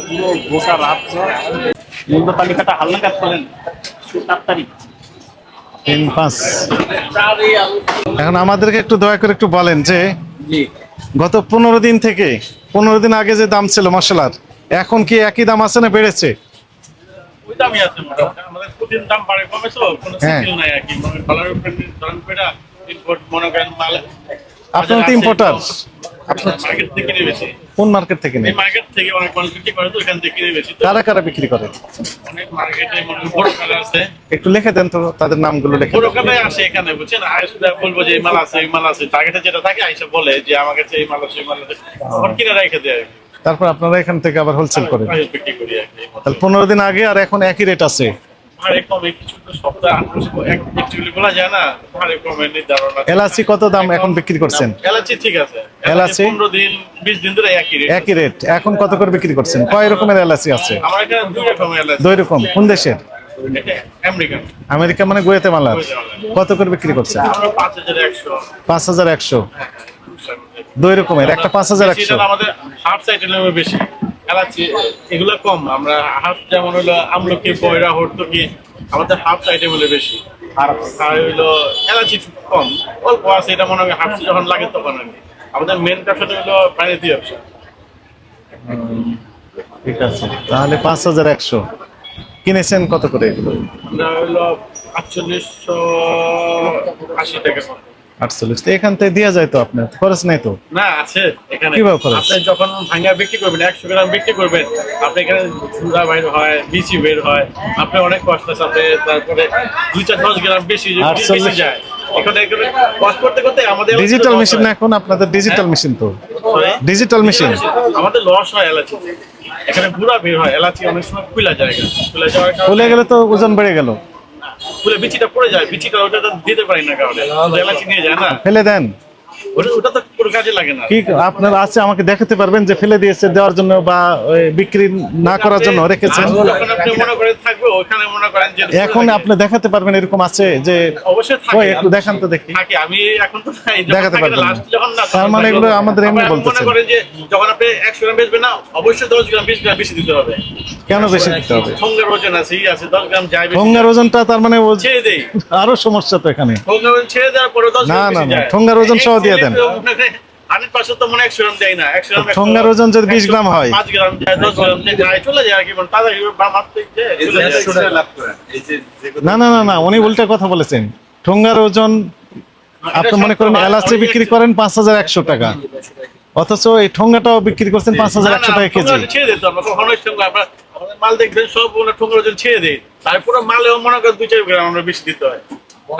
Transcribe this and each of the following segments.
পুরো গোটা রাত মূল্য তালিকাটা হালনাগাদ করেন। তাড়াতাড়ি তিন পাঁচ এখন আমাদেরকে একটু দয়া করে একটু বলেন যে গত পনেরো দিন থেকে পনেরো দিন আগে যে দাম ছিল মশলার এখন কি একই দাম আছে না বেড়েছে? কমে তো হ্যাঁ। আপনারা তো ইম্পোর্টার কিনে কোন মার্কেট থেকে নেই? মার্কেট থেকে অনেক মানুষ বিক্রি করে তো এখান থেকে কিনে বেশি কারা কারা বিক্রি করে? অনেক মার্কেটে বড় আছে। একটু লিখে দেন তো তাদের নামগুলো লিখে বড় আসে এখানে বুঝছেন? বলব যে এই মাল আছে এই মাল আছে। টার্গেটে যেটা থাকে আইসা বলে যে আমার কাছে এই মাল আছে এই মাল আছে। কিনে রেখে দেয়। তারপর আপনারা এখান থেকে আবার হোলসেল করেন। বিক্রি করি তাহলে পনেরো দিন আগে আর এখন একই রেট আছে। এলাচি কত দাম এখন বিক্রি করছেন? এলাচি ঠিক আছে। এলাচি? পনেরো দিন বিশ দিন ধরে একই রেট একই রেট এখন কত করে বিক্রি করছেন? কয় রকমের এলাচি আছে? দুই রকম। কোন দেশের? আমেরিকা মানে গুয়েতেমালার কত করে বিক্রি করছেন? পাঁচ হাজার একশো। পাঁচ হাজার একশো। দুই রকমের একটা পাঁচ হাজার একশো। আমাদের হাফ সাইড বেশি। এলাচি এগুলো কম। আমরা হাফ যেমন হলো আমলকি পয়রা হর্তকি আমাদের হাফ সাইডে বলে বেশি। আর আর হইল এলাচি কম। অল্প আছে এটা মনে হয় হাফ যখন লাগে তখন আর আমাদের মেন ব্যবসাটা হলো বাইরে দিয়ে ব্যবসা ঠিক আছে। তাহলে পাঁচ হাজার একশো। কিনেছেন কত করে এগুলো? আমরা হলো আটচল্লিশশো আশি টাকা আটচল্লিশ। তো এখান থেকে দেওয়া যায় তো আপনার? খরচ নেই তো? না আছে এখানে। কীভাবে খরচ? আপনি যখন ভাঙ্গা বিক্রি করবেন একশো গ্রাম বিক্রি করবেন আপনি এখানে বের হয় বিচি বের হয় আপনি অনেক কষ্ট সাথে তারপরে দুই চার দশ গ্রাম বেশি আটচল্লিশ। যায়। এখানে এখানে কষ্ট করতে করতে আমাদের ডিজিটাল মেশিন এখন? আপনাদের ডিজিটাল মেশিন তো? ডিজিটাল মেশিন আমাদের লস হয় এলাচি। এখানে পুরা বের হয় এলাচি অনেক সময় খুলা যায় খুলে গেলে তো ওজন বেড়ে গেল। খুলে বিচিটা পড়ে যায় বিচিটা ওটা দিতে পারি না কারণে। নিয়ে যায় না? ফেলে দেন। ওটা- ওটা তো আপনার আছে আমাকে দেখাতে পারবেন যে ফেলে দিয়েছে দেওয়ার জন্য বা বিক্রি না করার জন্য রেখেছেন। এখন আপনি দেখাতে পারবেন এরকম আছে যে অবশ্যই একটু দেখান তো দেখি। আমি এখন তো দেখাতে পারবেন তার মানে এগুলো আমাদের এমনি। মনে যখন আপনি একশো গ্রাম বেচবেন না অবশ্যই দশ গ্রাম বিশ গ্রাম বেশি দিতে হবে। কেন বেশি দিতে হবে? ঠোঙ্গার ওজন আছে ই আছে দশ গ্রাম যায় ঠোঙ্গার ওজনটা তার মানে ছেড়ে দেই। আরও সমস্যা তো এখানে। ঠোঙ্গার ওজন ছেড়ে দেওয়ার পরে দশ না, না, বেশি না, যায়। ঠোঙ্গার ওজন সহ দিয়ে দেন। হান্ড্রেড পার্সেন্ট তো মনে একশো গ্রাম দেয় না একশো গ্রাম ঠোঙ্গার ওজন যদি 20 গ্রাম হয়। পাঁচ গ্রাম যায় দশ গ্রাম চলে যায় আর কি মানে না না না না উনি উল্টা কথা বলেছেন। ঠোঙ্গার ওজন আপনি মনে করেন এলাচি বিক্রি করেন পাঁচ হাজার একশো টাকা। অথচ এই ঠোঙ্গাটাও বিক্রি করছেন পাঁচ হাজার একশো টাকা কেজি। ছেড়ে দিত আমরা কখনোই সঙ্গে আমরা মাল দেখবেন সব ওনার ঠোঙ্গার ওজন ছেড়ে দেয়। তারপরে মালেও মনে করেন দুই চার গ্রাম আমরা বেশি দিতে হয়।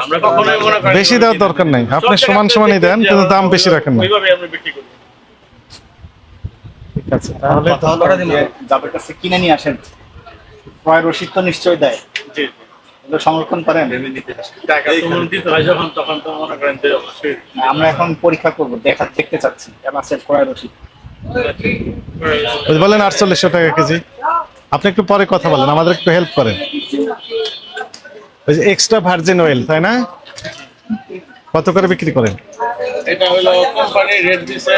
আমরা কখনোই মনে করেন বেশি দেওয়ার দরকার নাই। আপনি সমান সমানই দেন কিন্তু দাম বেশি রাখেন না। ওইভাবে আমরা বিক্রি করি। ঠিক আছে তাহলে যাদের কাছে কিনে নিয়ে আসেন ক্রয় রসিদ তো নিশ্চয়ই দেয়। জি সংরক্ষণ করেন? টাকা তো দিতে হয় যখন তখন তো মনে করেন যে অবশ্যই। আমরা এখন পরীক্ষা করব দেখা দেখতে চাচ্ছি এলাচের ক্রয় রসিদ। বলেন আটচল্লিশশো টাকা কেজি। আপনি একটু পরে কথা বলেন আমাদের একটু হেল্প করেন। ওই যে এক্সট্রা ভার্জিন অয়েল তাই না? কত করে বিক্রি করেন? এটা হলো কোম্পানি রেট দিছে।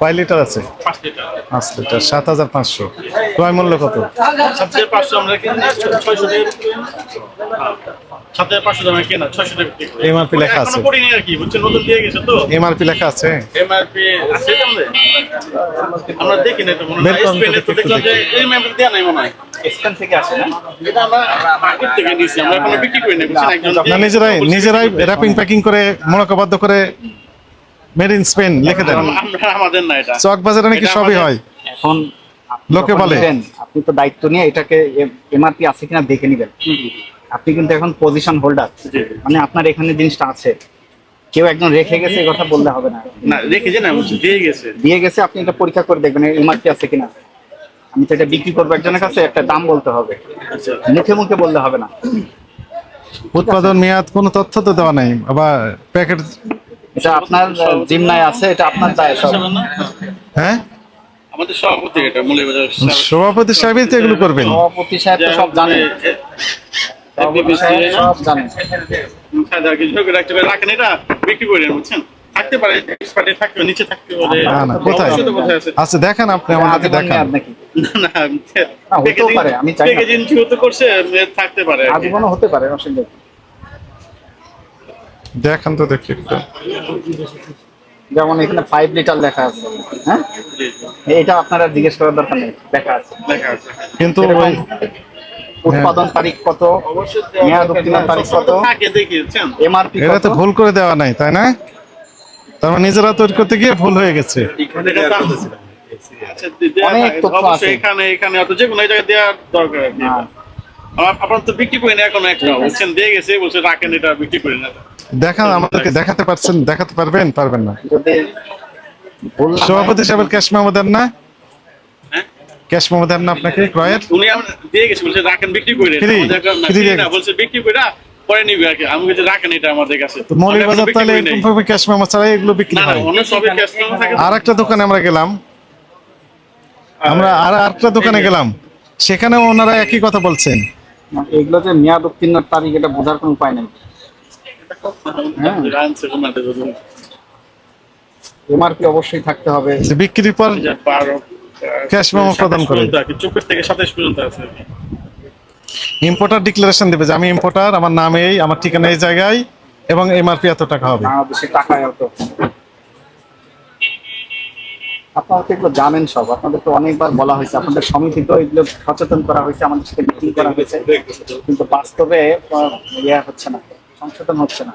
কয় লিটার আছে পাঁচ লিটার সাত হাজার পাঁচশো ক্রয় মূল্য কত? হ্যাঁ। MRP লেখা আছে। এখনও করিনি আর কি বুঝছেন নতুন দিয়ে গেছে তো এমআরপি লেখা আছে এমআরপি আছে কি আমাদের? আমরা দেখি না তো মনে বের হয় করুন তো স্পেনে তো দেখি, দেখলাম যে এই মেমরি দেওয়া নাই মনে হয় স্পেন থেকে আসে না এটা আমরা মার্কেট থেকে নিয়েছি আমরা এখনও বিক্রি করি না বুঝছেন একজন না দিয়ে নিজেরাই নিজেরাই র্যাপিং প্যাকিং করে মোড়কবদ্ধ করে মেড ইন স্পেন লিখে দেন। আমরা আমাদের না এটা। চক বাজারে নাকি সবই হয়? এখন লোকে বলে। আপনি তো দায়িত্ব নিয়ে এটাকে এমআরপি আছে কিনা দেখে নিবেন। আপনি কিন্তু এখন পজিশন হোল্ডার। মানে আপনার এখানে জিনিসটা আছে। কেউ একজন রেখে গেছে এই কথা বললে হবে না। না রেখেছে না দিয়ে গেছে। দিয়ে গেছে আপনি এটা পরীক্ষা করে দেখবেন এমআরপি আছে কিনা। আমি তো এটা বিক্রি করব একজনের কাছে একটা দাম বলতে হবে। আচ্ছা। মুখে মুখে বললে হবে না। উৎপাদন মেয়াদ কোনো তথ্য তো দেওয়া নাই আবার প্যাকেট এটা আপনার জিম্নায় আছে এটা আপনার দায় সব। হ্যাঁ? আমাদের সভাপতি এটা মৌলভীবাজার সভাপতি সাহেবই তো এগুলো করবেন। সভাপতি সাহেব তো সব জানে সভাপতি সাহেব সব জানে রাখেন এটা বিক্রি করেন বুঝছেন? থাকতে পারে এক্সপার্টে থাকতে পারে, নিচে থাকতে পারে না না কোথায়? আচ্ছা দেখান আপনি আমাদেরকে দেখান। না না পারে, আমি চাই করছে থাকতে পারে আজীবনও হতে পারে অসুবিধা নেই। দেখান তো দেখি একটু। যেমন এখানে ফাইভ লিটার লেখা আছে। হ্যাঁ? এটা আপনারা জিজ্ঞেস করার দরকার নেই লেখা আছে। লেখা আছে। কিন্তু ওই উৎপাদন তারিখ কত? অবশ্যই মেয়াদ উত্তীর্ণ তারিখ কত? থাকে দেখিয়েছেন। এমআরপি এটা তো ভুল করে দেওয়া নাই তাই না? তার মানে নিজেরা তৈরি করতে গিয়ে ভুল হয়ে গেছে। আচ্ছা, অনেক তথ্য আছে। এখানে এখানে অত যে কোনো জায়গায় দেওয়ার দরকার হ্যাঁ। আমার- আপনার তো বিক্রি করি না এখন একটা বলছেন দিয়ে গেছে বলছে রাখেন এটা বিক্রি করি না দেখান আমাদেরকে দেখাতে পারছেন দেখাতে পারবেন পারবেন না। সভাপতি সাহেবের ক্যাশ মেমো না? হ্যাঁ? ক্যাশ মেমো না আপনাকে ক্রয়ের? উনি দিয়ে গেছে বলছে রাখেন বিক্রি করে? বলছে বিক্রি করে পরে নিবি আর কি। আমি বলছি রাখেন এটা আমাদের কাছে। মৌলিক বাজার বিক্রি তাহলে এরকম ভাবে ক্যাশ মেমো ছাড়া এগুলো বিক্রি না না হয়। অন্য সবই ক্যাশ থাকে। আর একটা দোকানে আমরা গেলাম। আমরা আর আরেকটা দোকানে গেলাম। সেখানেও ওনারা একই কথা বলছেন। এগুলো যে মেয়াদ উত্তীর্ণ তারিখ এটা বোঝার কোনো উপায় নেই। এমআরপি অবশ্যই থাকতে হবে বিক্রির পর Cash memo প্রদান করে। চব্বিশ থেকে সাতাশ পর্যন্ত আছে। ইম্পোর্টার ডিক্লারেশন দেবে যে আমি ইম্পোর্টার আমার নাম এই আমার ঠিকানা এই জায়গায় এবং এমআরপি এত টাকা হবে আপনারা তো এগুলো জানেন সব আপনাদের তো অনেকবার বলা হয়েছে আপনাদের সমিতি তো এগুলো সচেতন করা হয়েছে আমাদের সাথে মিটিং করা হয়েছে কিন্তু বাস্তবে ইয়ে হচ্ছে না সংশোধন হচ্ছে না।